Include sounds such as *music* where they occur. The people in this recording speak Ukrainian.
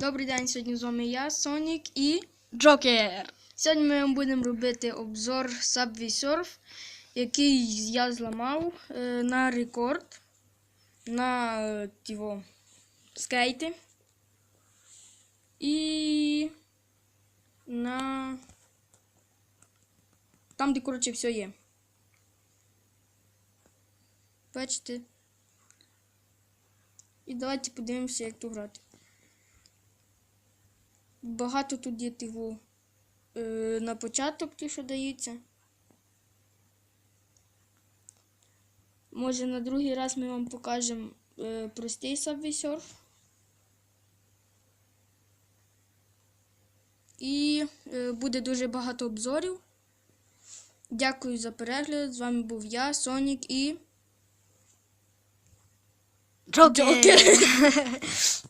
Добрий день, сьогодні з вами я, Сонік, і Джокер. сьогодні ми вам будемо робити обзор Subway Surf, який я зламав е, на рекорд на е, тіво, скейти. І на там, де, коротше, все є. Бачите? І давайте подивимося, як тут грати. Багато тут є тигу е, на початок ті, що даються. Може на другий раз ми вам покажемо е, простий Surf. І е, буде дуже багато обзорів. Дякую за перегляд. З вами був я, Сонік і. Джокер. Джокер. *laughs*